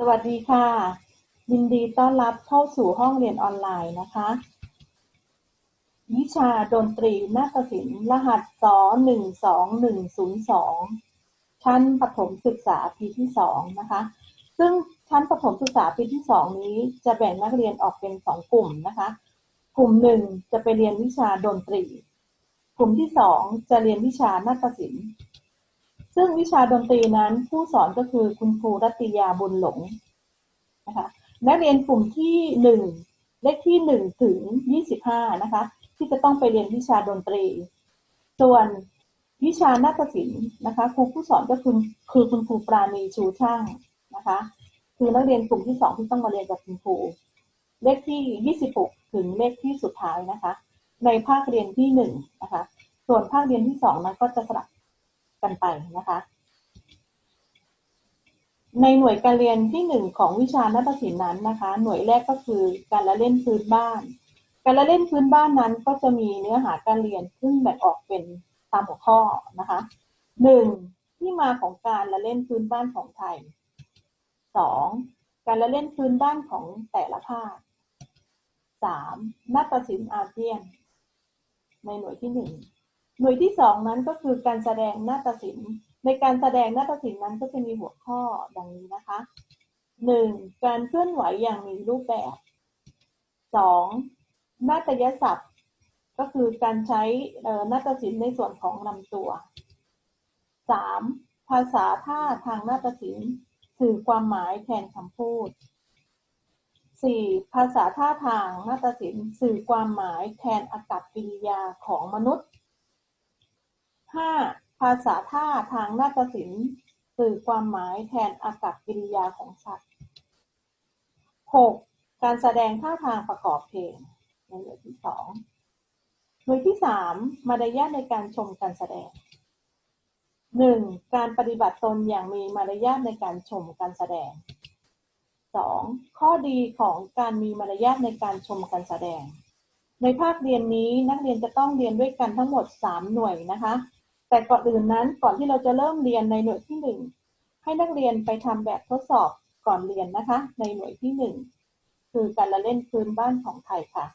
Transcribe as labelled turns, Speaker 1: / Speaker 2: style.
Speaker 1: สวัสดีค่ะ ยินดีต้อนรับเข้าสู่ห้องเรียนออนไลน์นะคะ วิชาดนตรีนาฏศิลป์รหัสสหนึ่งสองหนึ่งศูนย์สองชั้นประถมศึกษาปีที่สองนะคะ ซึ่งชั้นประถมศึกษาปีที่สองนี้จะแบ่งนักเรียนออกเป็นสองกลุ่มนะคะ กลุ่มหนึ่งจะไปเรียนวิชาดนตรี กลุ่มที่สองจะเรียนวิชานาฏศิลป์ ซึ่งวิชาดนตรีนั้นผู้สอนก็คือคุณครูรัติยาบุญหลงนะคะนักเรียนกลุ่มที่หนึ่งเลขที่หนึ่งถึงยี่สิบห้านะคะที่จะต้องไปเรียนวิชาดนตรี ส่วนวิชานาฏศิลป์นะคะครูผู้สอนก็คือคือคุณครูปราณีชูช่างนะคะคือนักเรียนกลุ่มที่สองที่ต้องมาเรียนกับคุณครูเลขที่ยี่สิบหกถึงเลขที่สุดท้ายนะคะ ในภาคเรียนที่หนึ่งนะคะ ส่วนภาคเรียนที่สองนั้นก็จะสลับ กันไปนะคะ ในหน่วยการเรียนที่หนึ่งของวิชานาฏศิลป์นั้นนะคะ หน่วยแรกก็คือการละเล่นพื้นบ้าน การละเล่นพื้นบ้านนั้นก็จะมีเนื้อหาการเรียนซึ่งแบ่งออกเป็นตามหัวข้อนะคะหนึ่งที่มาของการละเล่นพื้นบ้านของไทยสองการละเล่นพื้นบ้านของแต่ละภาคสามนาฏศิลป์อาเซียน ในหน่วยที่หนึ่ง หน่วยที่สองนั้นก็คือการแสดงนาฏศิลป์ในการแสดงนาฏศิลป์นั้นก็จะมีหัวข้อดังนี้นะคะหนึ่งการเคลื่อนไหวอย่างมีรูปแบบสองนาฏยศัพท์ ก็คือการใช้นาฏศิลป์ในส่วนของลำตัวสามภาษาท่าทางนาฏศิลป์สื่อความหมายแทนคำพูดสี่ภาษาท่าทางนาฏศิลป์สื่อความหมายแทนอากัปกิริยาของมนุษย์ ห้า ภาษาท่าทางนาฏศิลป์ สื่อความหมายแทนอากัปกิริยาของสัตว์หกการแสดงท่าทางประกอบเพลงในหน่วยที่สองหน่วยที่สามมารยาทในการชมการแสดงหนึ่งการปฏิบัติตนอย่างมีมารยาทในการชมการแสดงสองข้อดีของการมีมารยาทในการชมการแสดง ในภาคเรียนนี้นักเรียนจะต้องเรียนด้วยกันทั้งหมด 3 หน่วยนะคะ แต่ก่อนอื่นนั้นก่อนที่เราจะเริ่มเรียนในหน่วยที่ 1 ให้นักเรียนไปทำแบบทดสอบก่อนเรียนนะคะ ในหน่วยที่ 1 คือการละเล่นพื้นบ้านของไทยค่ะ